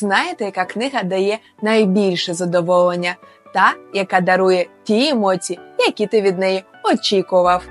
Знаєте, яка книга дає найбільше задоволення, та, яка дарує ті емоції, які ти від неї очікував.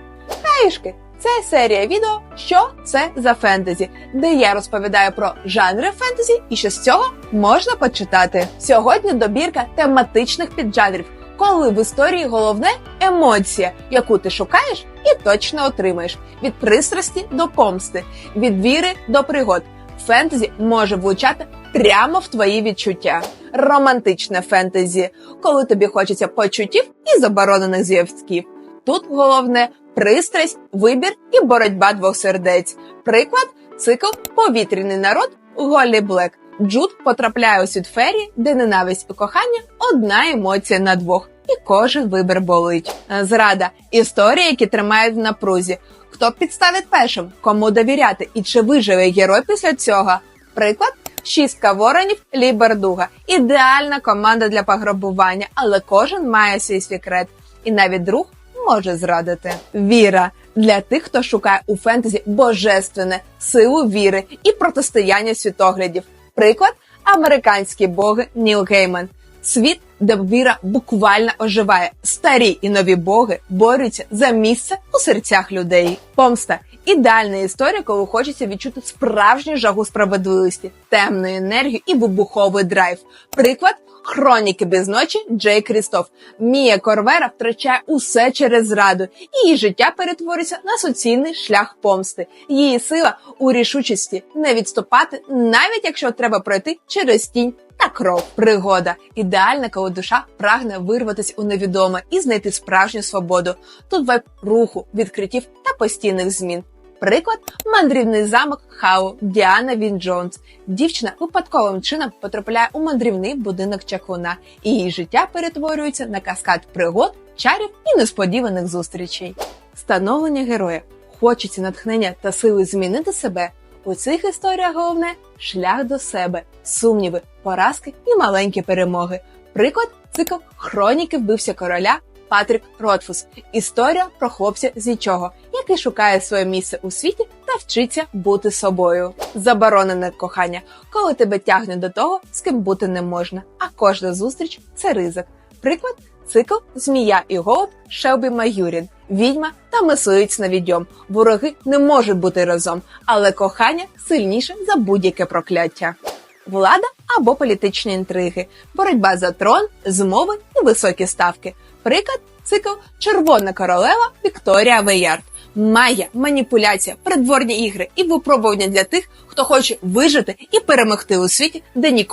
Каїшки це серія відео, що це за фентезі, де я розповідаю про жанри фентезі і що з цього можна почитати. Сьогодні добірка тематичних піджанрів, коли в історії головне емоція, яку ти шукаєш і точно отримаєш від пристрасті до помсти, від віри до пригод. Фентезі може влучати прямо в твої відчуття. Романтичне фентезі, коли тобі хочеться почуттів і заборонених зв'язків. Тут головне пристрасть, вибір і боротьба двох сердець. Приклад цикл Повітряний народ Голлі Блек. Джуд потрапляє у світ фері, де ненависть і кохання одна емоція на двох, і кожен вибір болить. Зрада історії, які тримають в напрузі. Хто підставить першим, кому довіряти і чи виживе герой після цього? Приклад шістка воронів Лібердуга. Ідеальна команда для пограбування, але кожен має свій секрет, і навіть друг може зрадити. Віра для тих, хто шукає у фентезі божественне силу віри і протистояння світоглядів. Приклад американські боги Ніл Гейман. Світ, де віра буквально оживає. Старі і нові боги борються за місце у серцях людей. Помста ідеальна історія, коли хочеться відчути справжню жагу справедливості, темну енергію і вибуховий драйв. Приклад хроніки без ночі Джей Крістоф. Мія Корвера втрачає усе через зраду, її життя перетворюється на суцільний шлях помсти. Її сила у рішучості не відступати, навіть якщо треба пройти через тінь та кров. Пригода ідеальна, коли душа прагне вирватися у невідоме і знайти справжню свободу. Тут вайб руху, відкриттів та постійних змін. Приклад мандрівний замок Хау Діана Він Джонс. Дівчина випадковим чином потрапляє у мандрівний будинок чаклуна, і її життя перетворюється на каскад пригод, чарів і несподіваних зустрічей. Становлення героя хочеться натхнення та сили змінити себе. У цих історіях головне шлях до себе, сумніви, поразки і маленькі перемоги. Приклад цикл хроніки вбився короля Патрік Ротфус. Історія про хлопця з нічого, який шукає своє місце у світі та вчиться бути собою. Заборонене кохання, коли тебе тягне до того, з ким бути не можна. А кожна зустріч це ризик. Приклад цикл Змія і голод Шелбі Маюрін. Відьма та мисливець на відьом. Вороги не можуть бути разом, але кохання сильніше за будь-яке прокляття. Влада або політичні інтриги, боротьба за трон, змови і високі ставки. Приклад цикл Червона королева Вікторія Веярд. Магія, маніпуляція, придворні ігри і випробування для тих, хто хоче вижити і перемогти у світі, де нікого